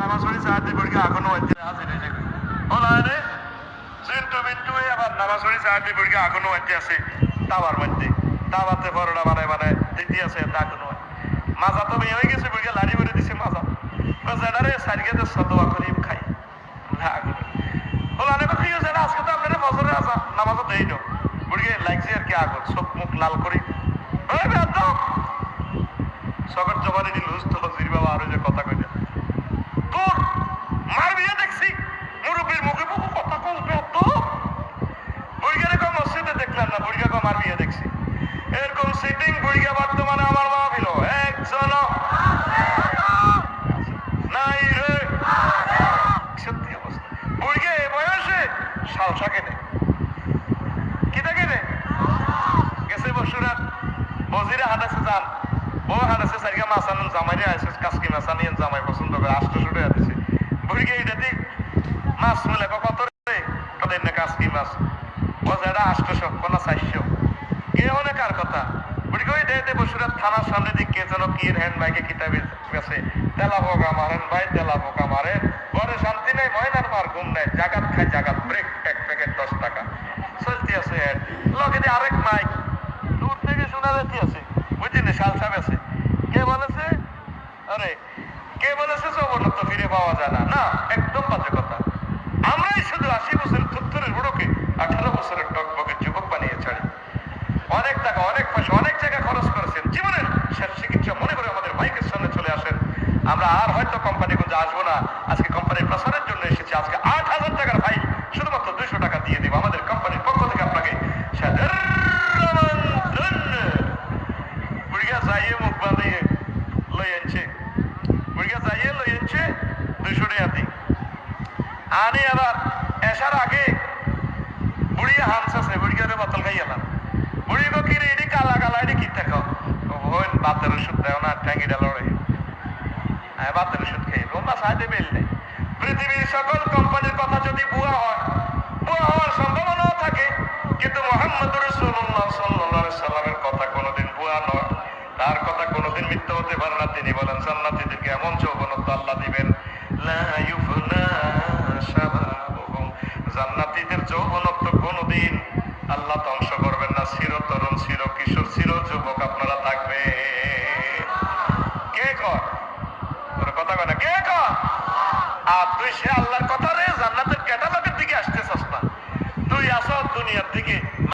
নামাজ পড়ি সাহায্য করি এখনও হচ্ছে আছে রে ওলা রে চিন্টু মিন্টু আবার নামাজ পড়ি করি এখনও হচ্ছে আছে, তাওয়ার মধ্যে। তাওয়াতে পরোটা বানায় বানায় আছে তা এখনও। হয়। মাজা তো মেয়ে হয়ে গেছে মেরে দিছে মাজা। এটা রে সারিকে করি খাই। করে। রে কি হয়েছে আজকে তো আপনারা বছরে আসা নামাজও দেই কি আগত চোখ মুখ লাল করি। ওই বেদ সকর জবানি দিল হুস্ত হজির বাবা, আরও যে কথা কইতে তোর মার বিয়ে দেখছি। মুরব্বীর মুখে মুখে কথা কইবে তো বুড়িগারে কম মসজিদে দেখলাম না, বুড়িগা কম বিয়ে দেখছি। এরকম সিটিং বুড়িগা বর্তমানে আমার মা ভিল একজন নাই রে। সত্যি অবস্থা। বুড়িগে এ বয়সে সালসা কেনে? কি দেখে রে গেছে বসুরাত। বজিরে হাঁটাছে যান। ও হাঁটাছে সারিকা মাছ আনুন জামাইরে আছে কাসকি জামাই পছন্দ করে আষ্ট শুটে হাঁটেছে বুড়িকে মাছ মিলে কত রে যেটা আষ্টশো কে অনেক আর কথা? বুড়ি দে দে থানার সামনে দিক যেন কি হ্যান্ড বাইকে কিতাবে গেছে তেলা পোকা মারেন ভাই, তেলা পোকা মারেন ঘরে শান্তি নেই ময়নার মার ঘুম নেই। জাগাত খায় জাগাত ব্রেক এক প্যাকেট দশ টাকা। চলতে আছে লগে আরেক মাইক। দূর থেকে শোনা যাচ্ছে আছে। বুঝলি সালসা আছে কে বলেছে আরে কে বলেছে জবরদস্ত ফিরে পাওয়া যায় না। না, একদম বাজে কথা। আমরাই শুধু আশি বছরের সত্তরের বুড়োকে আঠারো বছরের টকবকে যুবক বানিয়ে ছাড়ি। অনেক টাকা, অনেক পয়সা, অনেক জায়গা খরচ করেছেন। জীবনের শেষ চিকিৎসা মনে করে আমাদের মাইকের সামনে চলে আসেন। আমরা আর হয়তো কোম্পানিগঞ্জে আসব না। আজকে কোম্পানির প্রসারের জন্য এসেছি। আজকে আট হাজার টাকার দুইশো টাকা আনি আবার এসার আগে বুড়িয়া হামস আছে বুড়িয়ারে বোতল খাই এলাম বুড়ি গো কি রে এডি কালা কালা এডি কি থাকো? হইন বাতের ওষুধ দেও না ট্যাঙ্গিটা লড়ে বাতের ওষুধ খেয়ে তোমরা সাহায্যে বেল নেই। পৃথিবীর সকল কোম্পানির কথা যদি বুয়া হয় বুয়া হওয়ার সম্ভাবনাও থাকে। কিন্তু মোহাম্মদ রসুল্লাহ সাল্লাহ সাল্লামের কথা কোনোদিন বুয়া নয় তার কথা কোনোদিন মিথ্যা হতে পারে না, তিনি বলেন জান্নাতীদেরকে এমন যৌবনত্ব আল্লাহ দিবেন। জান্নাতীদের যৌবনত্ব কোনোদিন আল্লাহ ধ্বংস করবেন না চির তরুণ শির কিশোর চির যুবক আপনারা থাকবে কে কর কথা কয় না কে কর আর তুই সে আল্লাহর কথা